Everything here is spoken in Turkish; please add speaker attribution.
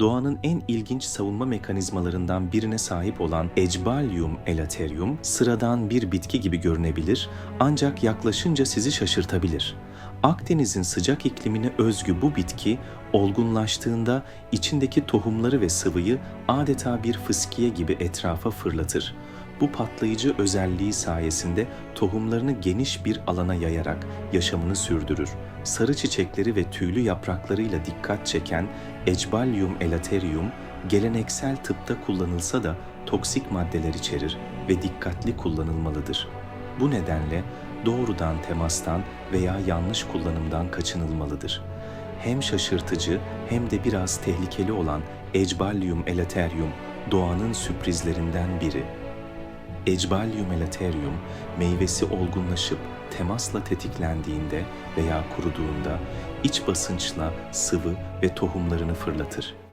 Speaker 1: Doğanın en ilginç savunma mekanizmalarından birine sahip olan Ecballium elaterium sıradan bir bitki gibi görünebilir ancak yaklaşınca sizi şaşırtabilir. Akdeniz'in sıcak iklimine özgü bu bitki olgunlaştığında içindeki tohumları ve sıvıyı adeta bir fıskiye gibi etrafa fırlatır. Bu patlayıcı özelliği sayesinde tohumlarını geniş bir alana yayarak yaşamını sürdürür. Sarı çiçekleri ve tüylü yapraklarıyla dikkat çeken Ecballium elaterium, geleneksel tıpta kullanılsa da toksik maddeler içerir ve dikkatli kullanılmalıdır. Bu nedenle doğrudan temastan veya yanlış kullanımdan kaçınılmalıdır. Hem şaşırtıcı hem de biraz tehlikeli olan Ecballium elaterium doğanın sürprizlerinden biri. Ecballium elaterium meyvesi olgunlaşıp temasla tetiklendiğinde veya kuruduğunda iç basınçla sıvı ve tohumlarını fırlatır.